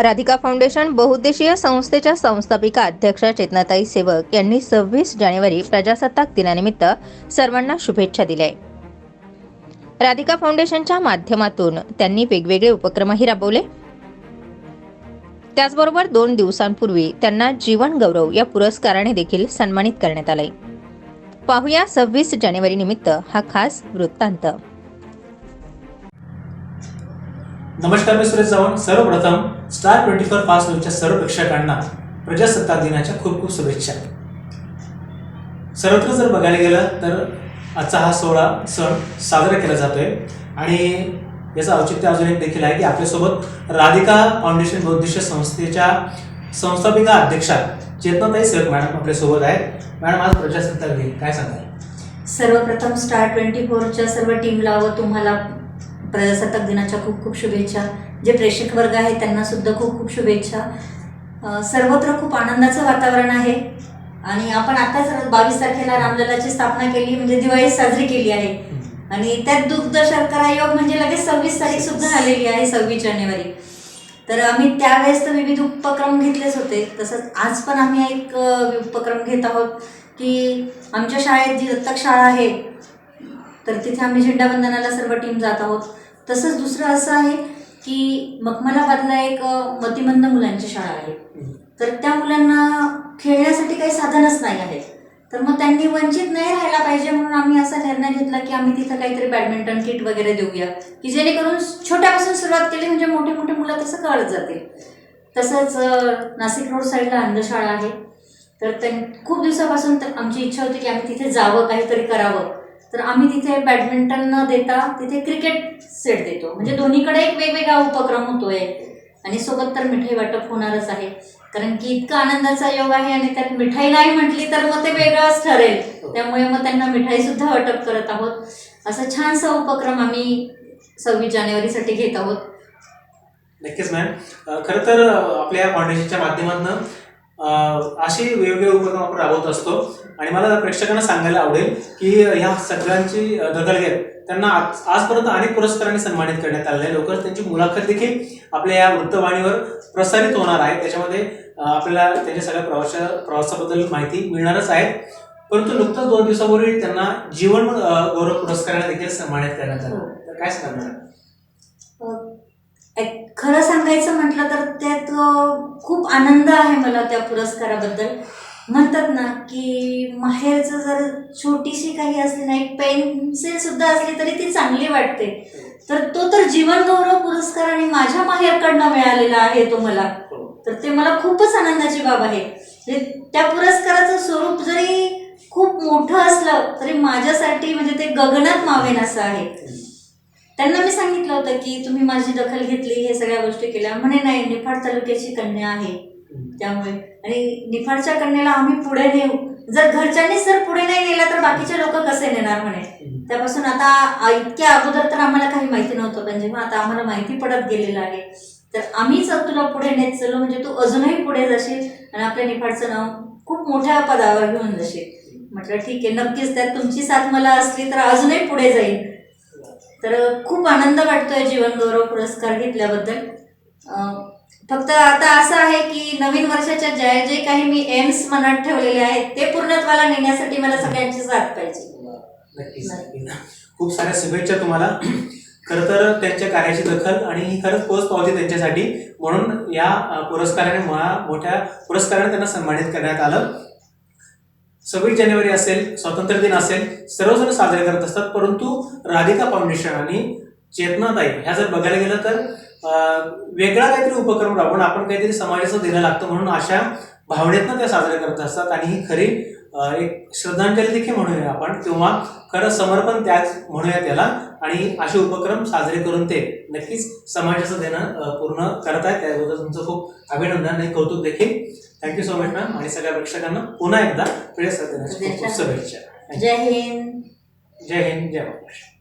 Radhika foundation बहुउद्देशीय संस्थेच्या संस्थापिका अध्यक्षा चेतनाताई सेवक यांनी सव्वीस जानेवारी प्रजासत्ताक दिनानिमित्त सर्वांना शुभेच्छा दिल्या राधिका फाउंडेशनच्या माध्यमातून त्यांनी वेगवेगळे उपक्रमही राबवले. त्याचबरोबर दोन दिवसांपूर्वी त्यांना जीवन गौरव या पुरस्काराने देखील सन्मानित करण्यात आले पाहूया सव्वीस जानेवारी निमित्त हा खास वृत्तांत. नमस्कार मी सुरेश चव्हाण. सर्वप्रथम स्टार ट्वेंटी फोर पास न्यूजच्या सर्व प्रेक्षकांना प्रजासत्ताक दिनाच्या खूप खूप शुभेच्छा. सर्वत्र जर बघायला गेलं तर आजचा हा सोहळा सण साजरा केला जातोय. आणि याचं औचित्य अजून एक देखील आहे की आपल्यासोबत राधिका फाउंडेशन बौद्धिष्य संस्थेच्या संस्थापिका अध्यक्षा चेतनाताई सेवक मॅडम आपल्यासोबत आहेत. मॅडम आज प्रजासत्ताक दिन काय सांगाल? सर्वप्रथम स्टार ट्वेंटी फोरच्या सर्व टीमला व तुम्हाला प्रजासत्ताक दिनाच्या खूप खूप शुभेच्छा. जे प्रेक्षक वर्ग आहे त्यांनासुद्धा खूप खूप शुभेच्छा. सर्वत्र खूप आनंदाचं वातावरण आहे. आणि आपण आताच बावीस तारखेला रामललाची स्थापना केली म्हणजे दिवाळी साजरी केली आहे. आणि त्यात दुग्ध शर्करा योग म्हणजे लगेच सव्वीस तारीख सुद्धा आलेली आहे सव्वीस जानेवारी. तर आम्ही त्यावेळेस तर विविध उपक्रम घेतलेच होते. तसंच आज पण आम्ही एक उपक्रम घेत आहोत की आमच्या शाळेत जी दत्तक शाळा आहे तर तिथे आम्ही झेंडावंदनाला सर्व टीम जात आहोत. तसंच दुसरं असं आहे की मखमलाबादला एक मतिमंद मुलांची शाळा आहे. तर त्या मुलांना खेळण्यासाठी काही साधनच नाही आहे तर मग त्यांनी वंचित नाही राहायला पाहिजे म्हणून आम्ही असा निर्णय घेतला की आम्ही तिथं काहीतरी बॅडमिंटन किट वगैरे देऊया की जेणेकरून छोट्यापासून सुरुवात केली म्हणजे मोठे मोठे मुलं तसं कळत जातील. तसंच नाशिक रोड साईडला अंधशाळा आहे. तर त्यां खूप दिवसापासून आमची इच्छा होती की आम्ही तिथे जावं काहीतरी करावं. तर आम्ही तिथे बॅडमिंटन न देता तिथे क्रिकेट सेट देतो. म्हणजे दोन्हीकडे एक वेगवेगळा उपक्रम होतोय. आणि सोबत तर मिठाई वाटप होणारच आहे. कारण की इतका आनंदाचा योग आहे आणि त्यात मिठाई नाही म्हटली तर मग ते वेगळंच ठरेल. त्यामुळे मग त्यांना मिठाई सुद्धा वाटप करत आहोत. असा छानसा उपक्रम आम्ही सव्वीस जानेवारीसाठी घेत आहोत. नक्कीच मॅम खरं तर आपल्या या फाउंडेशनच्या माध्यमातून असे वेगवेगळे उपक्रम आपण राबवत असतो. आणि मला प्रेक्षकांना सांगायला आवडेल की ह्या सगळ्यांची दखल घेत त्यांना आज आजपर्यंत अनेक पुरस्कारांनी सन्मानित करण्यात आलेले आहे लवकरच त्यांची मुलाखत देखील आपल्या या वृत्तवाणीवर प्रसारित होणार आहे. त्याच्यामध्ये आपल्याला त्यांच्या सगळ्या प्रवास प्रवासाबद्दल माहिती मिळणारच आहे. परंतु नुकतंच दोन दिवसापूर्वी त्यांना जीवन गौरव पुरस्काराने देखील सन्मानित करण्यात आलं. तर काय सांगणार? खरं सांगायचं म्हटलं तर त्यात खूप आनंद आहे मला त्या पुरस्काराबद्दल. म्हणतात ना की माहेरचं जर छोटीशी काही असली ना एक पेन्सिल सुद्धा असली तरी ती चांगली वाटते. तर तो तर जीवन गौरव पुरस्कार आणि माझ्या माहेरकडनं मिळालेला आहे तो मला. तर ते मला खूपच आनंदाची बाब आहे. म्हणजे त्या पुरस्काराचं स्वरूप जरी खूप मोठं असलं तरी माझ्यासाठी म्हणजे ते गगनात मावेन असं आहे. त्यांना मी सांगितलं होतं की तुम्ही माझी दखल घेतली हे सगळ्या गोष्टी केल्या. म्हणे नाही निफाड तालुक्याची कन्या आहे. त्यामुळे आणि निफाडच्या कन्याला आम्ही पुढे नेऊ. जर घरच्यांनी जर पुढे नाही नेला तर बाकीचे लोक कसे नेणार म्हणे? त्यापासून आता इतक्या अगोदर तर आम्हाला काही माहिती नव्हतं म्हणजे पण जेव्हा आता आम्हाला माहिती पडत गेलेलं आहे. तर आम्हीच तुला पुढे नेत चलो म्हणजे तू अजूनही पुढे जाशील आणि आपल्या निफाडचं नाव खूप मोठ्या पदावर घेऊन जाशील. म्हटलं ठीक आहे नक्कीच त्यात तुमची साथ मला असली तर अजूनही पुढे जाईल. तर खूप आनंद वाटतोय जीवन गौरव पुरस्कार घेतल्याबद्दल. फक्त आता असं आहे की नवीन वर्षाच्या ज्या जे काही मी एम्स मनात ठेवलेले आहेत ते पूर्णत्वाला नेण्यासाठी मला सगळ्यांची साथ पाहिजे. खूप साऱ्या शुभेच्छा तुम्हाला. खर तर त्यांच्या कार्याची दखल आणि ही खरंच पोच पावती त्यांच्यासाठी. म्हणून या पुरस्काराने मोठ्या पुरस्काराने त्यांना सन्मानित करण्यात आलं. सव्वीस जानेवारी असेल स्वातंत्र्य दिन असेल सर्वजण साजरे करत असतात. परंतु राधिका फाउंडेशन आणि चेतनाताई ह्या जर बघायला गेलं तर वेगळा काहीतरी उपक्रम राबवून आपण काहीतरी समाजाचं देणं लागतं म्हणून अशा भावनेतनं त्या साजऱ्या करत असतात. आणि ही खरी एक श्रद्धांजली देखील म्हणूया आपण. किंवा खरं समर्पण त्याच म्हणूया त्याला आणि असे उपक्रम साजरे करून ते नक्कीच समाजाचं देणं पूर्ण करत आहेत. त्याबद्दल तुमचं खूप अभिनंदन आणि कौतुक देखील. थँक्यू सो मच मॅम आणि सगळ्या प्रेक्षकांना पुन्हा एकदा दिनाच्या खूप खूप शुभेच्छा. जय हिंद. जय हिंद. जय महाराष्ट्र.